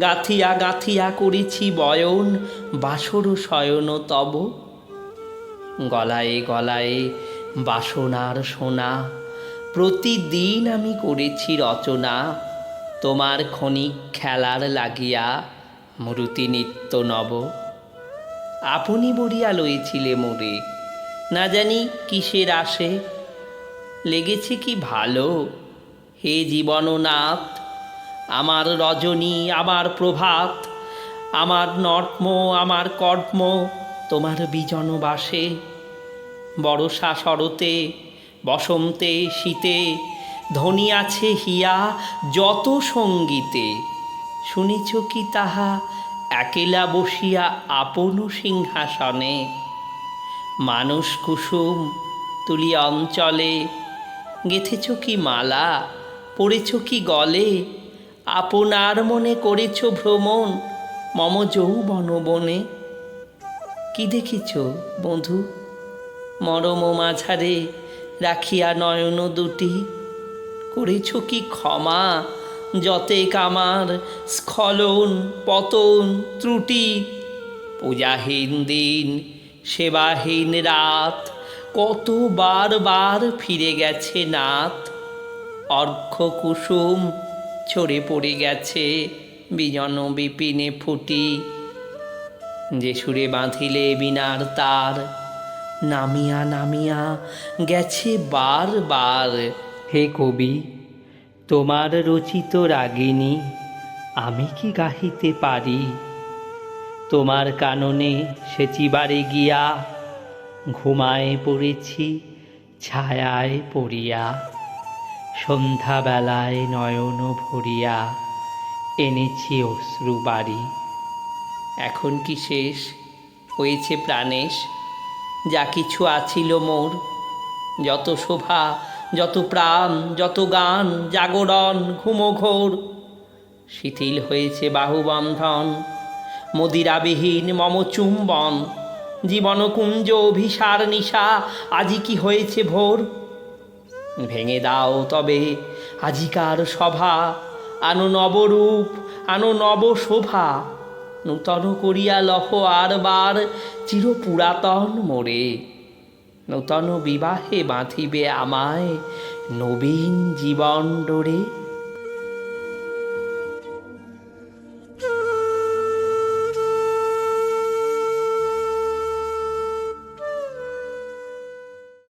গাথিয়া গাথিয়া করেছি বয়ন, বাসর শয়ন তব। গলায় গলায় বাসনার সোনা, প্রতিদিন আমি করেছি রচনা। তোমার ক্ষণিক খেলার লাগিয়া মূর্তি নিত্য নব। আপনি বরিয়া লইছিলে মোরে, না জানি কিসের আসে। লেগেছে কি ভালো? হে জীবননাথ আমার রজনী, আমার প্রভাত, আমার নর্ম, আমার কর্ম, তোমার বিজনবাসে বর্ষা শরতে, বসন্তে, শীতে, ধনী আছে হিয়া যত সঙ্গীতে, শুনেছ কি তাহা, একেলা বসিয়া আপন সিংহাসনে, মানুষ কুসুম তুলি অঞ্চলে, গেথেছ কি মালা, পড়েছ কি গলে আপনার মনে করেছ ভ্রমণ? মম যৌবন বনে। কি দেখিছ বন্ধু? মরম মাঝারে রাখিয়া নয়ন দুটি। করেছ কি ক্ষমা? যতেক আমার স্খলন, পতন, ত্রুটি। পূজাহীন দিন, সেবাহীন রাত কত বার বার ফিরে গেছে নাথ অর্ঘ কুসুম ছড়ে পড়ে গেছে, বিজন বিপিনে ফুটি। যে সুরে বাঁধিলে বিনার তার, নামিয়া নামিয়া গেছে বার বার। হে কবি, তোমার রচিত রাগিনী, আমি কি গাহিতে পারি? তোমার কাননে সে চিবারে গিয়া, ঘুমায় পড়েছি, ছায়ায় পড়িয়া। সন্ধ্যাবেলায় নয়ন ভরিয়া এনেছি অশ্রু বাড়ি। এখন কি শেষ? হয়েছে প্রাণেশ। যা কিছু আছিল মোর। যত শোভা, যত প্রাণ, যত গান, জাগরণ, ঘুমঘোর। শিথিল হয়েছে বাহুবন্ধন। মদিরাবিহীন মম চুম্বন জীবনকুঞ্জ অভিসার নিশা, আজি কি হয়েছে ভোর? ভেঙে দাও তবে। আজিকার সভা, আনো নবরূপ, আনো নব শোভা নূতন করিয়া লহ আর বার চির পুরাতন মোরে। নূতন বিবাহে বাঁধিবে আমায় নবীন জীবন ডোরে।